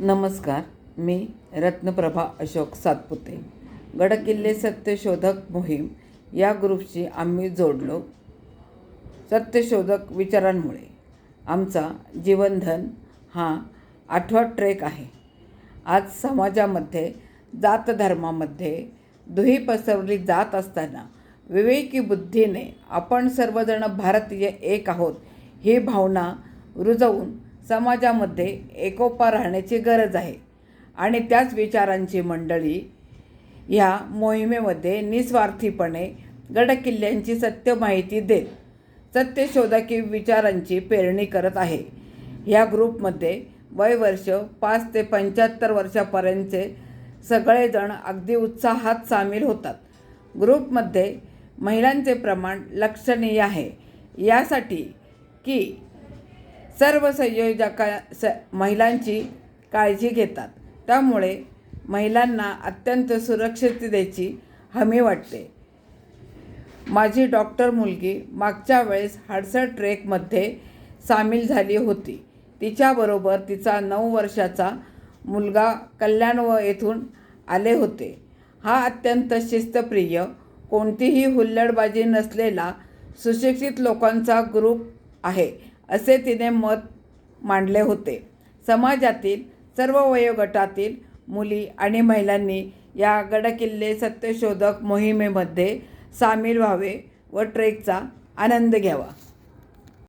नमस्कार मी रत्नप्रभा अशोक सातपुते. गडकिल्ले सत्यशोधक मोहीम या ग्रुपशी आम्ही जोडलो सत्यशोधक विचारांमुळे. आमचा जीवनधन हा आठवा ट्रेक आहे. आज समाजामध्ये जातधर्मामध्ये दुही पसरवली जात असताना विवेकी बुद्धीने आपण सर्वजण भारतीय एक आहोत ही भावना रुजवून समाजामध्ये एकोपा राहण्याची गरज आहे. आणि त्याच विचारांची मंडळी ह्या मोहिमेमध्ये निस्वार्थीपणे गडकिल्ल्यांची सत्य माहिती देत सत्यशोधकी विचारांची पेरणी करत आहे. ह्या ग्रुपमध्ये वयवर्ष पाच ते पंच्याहत्तर वर्षापर्यंतचे सगळेजण अगदी उत्साहात सामील होतात. ग्रुपमध्ये महिलांचे प्रमाण लक्षणीय आहे. यासाठी की सर्व संयोजका स महिलांची काळजी घेतात. त्यामुळे महिलांना अत्यंत सुरक्षिततेची हमी वाटते. माझी डॉक्टर मुलगी मागच्या वेळेस हाडसर ट्रेकमध्ये सामील झाली होती. तिच्याबरोबर तिचा नऊ वर्षाचा मुलगा कल्याण व येथून आले होते. हा अत्यंत शिस्तप्रिय कोणतीही हुल्लडबाजी नसलेला सुशिक्षित लोकांचा ग्रुप आहे. असे तिने मत मांडले होते. समाजातील सर्व वयोगटातील मुली आणि महिलांनी या गडकिल्ले सत्यशोधक मोहिमेमध्ये सामील व्हावे व ट्रेकचा आनंद घ्यावा.